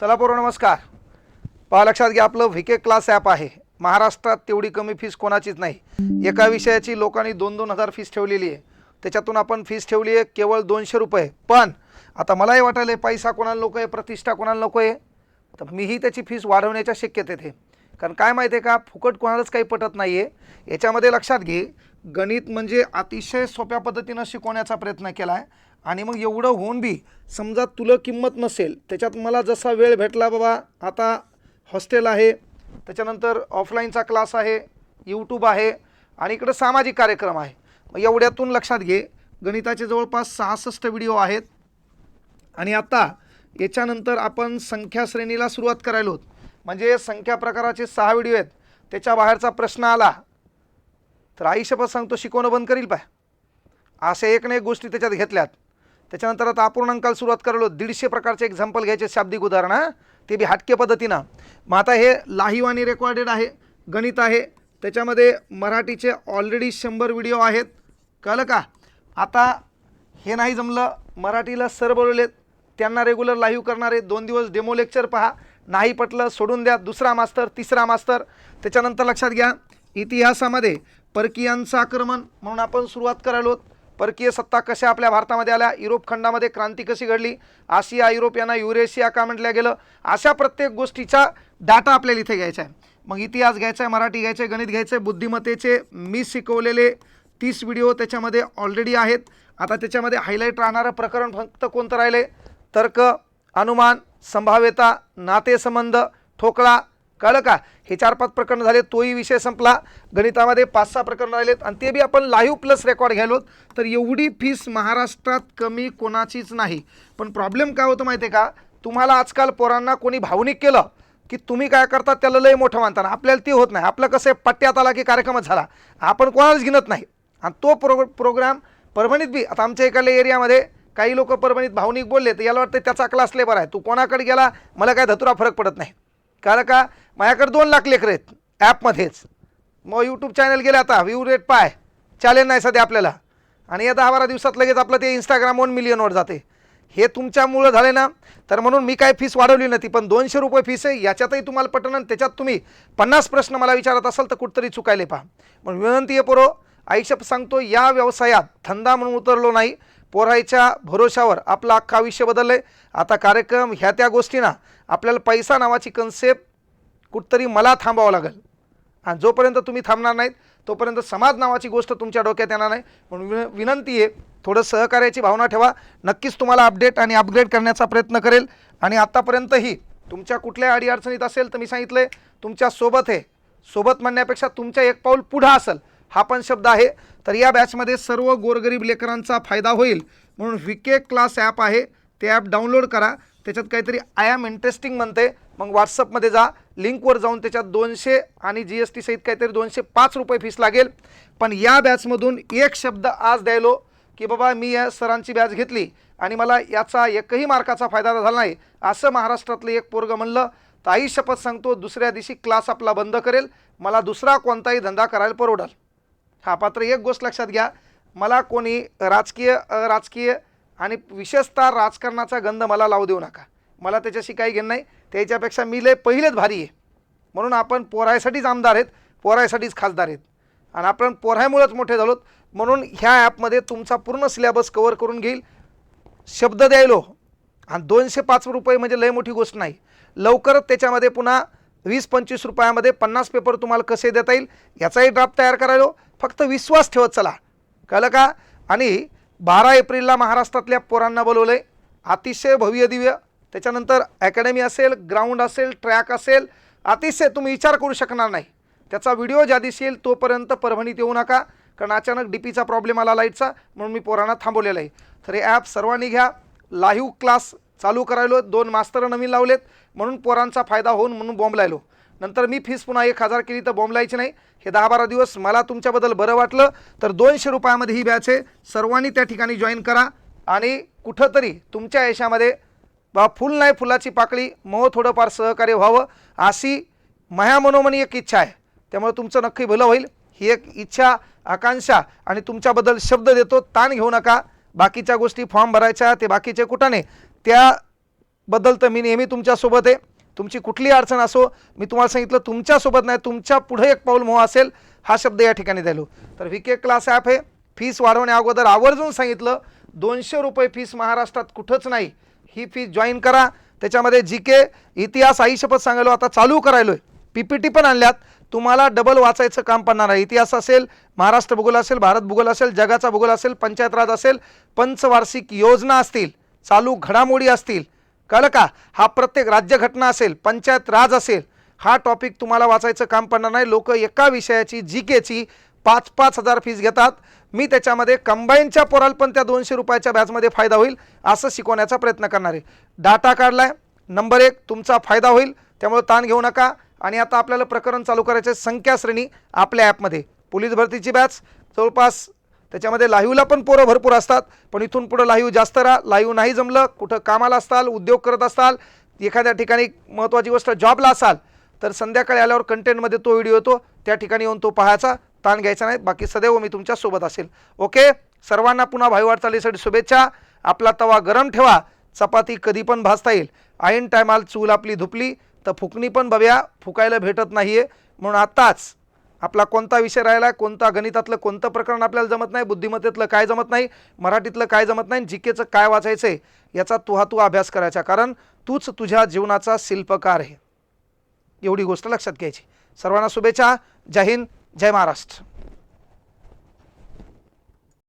चला पोरो नमस्कार. पहा लक्षात घ्या आपलं व्ही के क्लास ॲप आहे. महाराष्ट्रात तेवढी कमी फीस कोणाचीच नाही. एका विषयाची लोकांनी दोन दोन हजार फीस ठेवलेली आहे. त्याच्यातून आपण फीस ठेवली आहे केवळ दोनशे रुपये. पण आता मलाही वाटायला पैसा कोणाला नको आहे प्रतिष्ठा कोणाला नको आहे? तर मीही त्याची फीस वाढवण्याच्या शक्यतेत आहे. कारण काय माहिती आहे का फुकट कोणालाच काही पटत नाही आहे याच्यामध्ये लक्षात घे गणित म्हणजे अतिशय सोप्या पद्धतीनं शिकवण्याचा प्रयत्न केला आहे आणि मग एवढं होऊन बी समजा तुला किंमत नसेल त्याच्यात मला जसा वेळ भेटला बाबा आता हॉस्टेल आहे त्याच्यानंतर ऑफलाईनचा क्लास आहे यूट्यूब आहे आणि इकडं सामाजिक कार्यक्रम आहे. मग एवढ्यातून लक्षात घे गणिताचे जवळपास सहासष्ट व्हिडिओ आहेत. आणि आता याच्यानंतर आपण संख्या श्रेणीला सुरुवात करायलो आहोत. म्हणजे संख्या प्रकाराचे सहा व्हिडिओ आहेत. त्याच्या बाहेरचा प्रश्न आला तर आईशपथ सांगतो शिकवणं बंद करील पाय. असे एक ना एक गोष्टी त्याच्यात घेतल्यात. त्याच्यानंतर आता अपूर्णांकाला सुरुवात करायलो दीडशे प्रकारचे एक्झाम्पल घ्यायचे शाब्दिक उदाहरण ते बी हटके पद्धतीनं. मग आता हे लाईव्ह आणि रेकॉर्डेड आहे गणित आहे. त्याच्यामध्ये मराठीचे ऑलरेडी शंभर व्हिडिओ आहेत. कळलं का? आता हे नाही जमलं मराठीला सर बोलवलेत. त्यांना रेग्युलर लाईव्ह करणारे दोन दिवस डेमो लेक्चर पहा. नाही पटलं सोडून द्या. दुसरा मास्तर तिसरा मास्तर त्याच्यानंतर लक्षात घ्या इतिहासामध्ये परकीयांचं आक्रमण म्हणून आपण सुरुवात करायलो परकीय सत्ता कशा आपल्या भारतामध्ये आल्या? युरोप खंडामध्ये क्रांती कशी घडली? आशिया युरोप यांना युरेशिया का म्हटलं गेलं? अशा प्रत्येक गोष्टीचा डाटा आपल्याला इथे घ्यायचा आहे. मग इतिहास घ्यायचा आहे मराठी घ्यायचं आहे गणित घ्यायचं आहे बुद्धिमत्तेचे मी शिकवलेले तीस व्हिडिओ त्याच्यामध्ये ऑलरेडी आहेत. आता त्याच्यामध्ये हायलाईट राहणारं प्रकरण फक्त कोणतं राहिले तर्क अनुमान संभाव्यता नातेसंबंध ठोकळा कळलं का? हे चार पाच प्रकरण झाले तोही विषय संपला. गणितामध्ये पाच सहा प्रकरण राहिलेत आणि ते बी आपण लाईव्ह प्लस रेकॉर्ड घ्यालोत तर एवढी फीस महाराष्ट्रात कमी कोणाचीच नाही. पण प्रॉब्लेम काय होतं माहिती आहे का? तुम्हाला आजकाल पोरांना कोणी भावनिक केलं की तुम्ही काय करता त्याला लय मोठं मानताना. आपल्याला ते होत नाही. आपलं कसं आहे पट्ट्यात आला की कार्यक्रमच झाला. आपण कोणालाच घेणत नाही. आणि तो प्रो प्रोग्राम परभणीत बी आता आमच्या इकडल्या एरियामध्ये काही लोक परभणीत भावनिक बोलले तर याला वाटतं त्याचा क्लास लेबर आहे. तू कोणाकडे गेला मला काय धतुरा फरक पडत नाही. कारण का? माझ्याकडे दोन लाख लेकर आहेत ॲपमध्येच. मग यूट्यूब चॅनल गेले आता व्ह्यू रेट पाय. चॅलेंज नाही सध्या आपल्याला. आणि या दहा बारा दिवसात लगेच आपलं ते इंस्टाग्राम वन मिलियनवर जाते. हे तुमच्यामुळं झाले ना तर म्हणून मी काय फीस वाढवली नव्हती पण दोनशे रुपये फीस आहे याच्यातही तुम्हाला पटणं आणि त्याच्यात तुम्ही पन्नास प्रश्न मला विचारत असाल तर कुठतरी चुकायले पहा. म्हणून विनंती आहे पोरो आयुष्य सांगतो या व्यवसायात धंदा म्हणून उतरलो नाही पोरायच्या भरोशावर आपलं अख्खं आयुष्य बदललं आहे आता कार्यक्रम ह्या त्या गोष्टींना आपल्याला पैसा नावाची कन्सेप्ट कुठतरी मला थांबावं लागेल. आणि जोपर्यंत तुम्ही थांबणार नाहीत तोपर्यंत समाज नावाची गोष्ट तुमच्या डोक्यात येणार नाही. म्हणून विन विनंती आहे थोडं सहकार्याची भावना ठेवा. नक्कीच तुम्हाला अपडेट आणि अपग्रेड करण्याचा प्रयत्न करेल. आणि आत्तापर्यंतही तुमच्या कुठल्या अडीअडचणीत असेल तर मी सांगितलं आहे तुमच्यासोबत आहे. सोबत म्हणण्यापेक्षा तुमच्या एक पाऊल पुढं असेल. हा पण शब्द आहे. तर या बॅचमध्ये सर्व गोरगरीब लेकरांचा फायदा होईल. म्हणून विके क्लास ॲप आहे. ते ॲप डाउनलोड करा. त्याच्यात काहीतरी आय ॲम इंटरेस्टिंग म्हणते. मग व्हॉट्सअपमध्ये जा. लिंकवर जाऊन त्याच्यात दोनशे आणि जी एस टी सहित काहीतरी दोनशे पाच रुपये फीस लागेल. पण या बॅचमधून एक शब्द आज द्यायलो की बाबा मी या सरांची बॅच घेतली आणि मला याचा एकही मार्काचा फायदा झाला नाही. असं महाराष्ट्रातलं एक पोरगं म्हणलं तर आई शपथ सांगतो दुसऱ्या दिवशी क्लास आपला बंद करेल. मला दुसरा कोणताही धंदा करायला परवडेल. हा पात्र एक गोष्ट लक्षात घ्या. मला कोणी राजकीय राजकीय आणि विशेषतः राजकारणाचा गंध मला लावू देऊ नका. मला त्याच्याशी काही घेणं नाही. त्याच्यापेक्षा मी लय पहिलेच भारी आहे. म्हणून आपण पोरायसाठीच आमदार आहेत पोरायसाठीच खासदार आहेत. आणि आपण पोरायमुळेच मोठे झालोत. म्हणून ह्या ॲपमध्ये तुमचा पूर्ण सिलेबस कवर करून घेईल. शब्द द्यायलो. आणि दोनशे पाच रुपये म्हणजे लय मोठी गोष्ट नाही. लवकरच त्याच्यामध्ये पुन्हा वीस पंचवीस रुपयामध्ये पन्नास पेपर तुम्हाला कसे देता येईल याचाही ड्राफ्ट तयार करायलो. फक्त विश्वास ठेवत चला. कळलं का? आणि बारा एप्रिलला महाराष्ट्रातल्या पोरांना बोलवलं आहे अतिशय भव्य दिव्य. त्याच्यानंतर अकॅडमी असेल ग्राउंड असेल ट्रॅक असेल अतिशय तुम्ही विचार करू शकणार नाही. त्याचा व्हिडिओ ज्या दिवशी येईल तोपर्यंत परभणीत येऊ नका कारण अचानक डी पीचा प्रॉब्लेम आला लाईटचा म्हणून मी पोरांना थांबवलेला आहे. तर हे ॲप सर्वांनी घ्या. लाईव्ह क्लास चालू करायलो. दोन मास्तर नवीन लावलेत. म्हणून पोरांचा फायदा होऊन म्हणून बॉम्ब लायलो. नंतर मी फीस पुन्हा एक हजार केली तर बॉम्ब लायची नाही. हे दहा बारा दिवस मला तुमच्याबद्दल बरं वाटलं तर दोनशे रुपयामध्ये ही बॅच आहे. सर्वांनी त्या ठिकाणी जॉईन करा आणि कुठंतरी तुमच्या यशामध्ये बा फुल नाही फुलाची पाकळी मग थोडंफार सहकार्य व्हावं. अशी माया मनोमनी एक इच्छा आहे. त्यामुळे तुमचं नक्की भलं होईल. ही एक इच्छा आकांक्षा आणि तुमच्याबद्दल शब्द देतो ताण घेऊ नका. बाकीच्या गोष्टी फॉर्म भरायच्या ते बाकीचे कुठाने त्या बद्दल तर मी नेहमी तुमच्यासोबत आहे. तुमची कुठली अडचण असो मी तुम्हाला सांगितलं तुमच्यासोबत नाही तुमच्यापुढे एक पाऊल मोह असेल हा शब्द या ठिकाणी द्यालो तर व्ही के क्लास ॲप आहे फीस वाढवण्या अगोदर आवर्जून सांगितलं दोनशे रुपये फीस महाराष्ट्रात कुठंच नाही. ही फी जॉईन करा. त्याच्यामध्ये जी के इतिहास आई शपथ सांगायलो आता चालू करायलो आहे पी पी टी पण आणल्यात. तुम्हाला डबल वाचायचं काम पडणार आहे. इतिहास असेल महाराष्ट्र भूगोल असेल भारत भूगोल असेल जगाचा भूगोल असेल पंचायत राज असेल पंचवार्षिक योजना असतील चालू घडामोडी असतील कळलं का? हा प्रत्येक राज्यघटना असेल पंचायत राज असेल हा टॉपिक तुम्हाला वाचायचं काम पडणार नाही. लोक एका विषयाची जी केची पाच पाच हजार फीस घेतात. मी त्याच्यामध्ये कंबाईनच्या पोराल पण त्या दोनशे रुपयाच्या बॅचमध्ये फायदा होईल असं शिकवण्याचा प्रयत्न करणार आहे. डाटा काढलाय. नंबर एक तुमचा फायदा होईल. त्यामुळे ताण घेऊ नका. आणि आता आपल्याला प्रकरण चालू करायचे संख्या श्रेणी आपल्या ॲपमध्ये पोलीस भरतीची बॅच जवळपास त्याच्यामध्ये लाईव्हला पण पोरं भरपूर असतात. पण इथून पुढं लाईव्ह जास्त राहा. लाईव्ह नाही जमलं कुठं कामाला असताल उद्योग करत असाल एखाद्या ठिकाणी महत्त्वाची गोष्ट जॉबला असाल तर संध्याकाळी आल्यावर कंटेंटमध्ये तो व्हिडिओ येतो. त्या ठिकाणी येऊन तो पाहायचा. ताण घ्यायचा नाही. बाकी सदैव मी तुमच्यासोबत असेल. ओके? सर्वांना पुन्हा भाई वाटचालीसाठी शुभेच्छा. आपला तवा गरम ठेवा. चपाती कधी पण भाजता येईल. ऐन टायमाला चूल आपली धुपली तर फुकणी पण बघ्या. फुकायला भेटत नाही आहे म्हणून आत्ताच आपला कोणता विषय राहिला कोणता गणितातलं कोणतं प्रकरण आपल्याला जमत नाही बुद्धिमत्तेतलं काय जमत नाही मराठीतलं काय जमत नाही जी केचं काय वाचायचं आहे याचा तुहा तू अभ्यास करायचा. कारण तूच तुझ्या जीवनाचा शिल्पकार आहे. एवढी गोष्ट लक्षात घ्यायची. सर्वांना शुभेच्छा. जय हिंद जय महाराष्ट्र.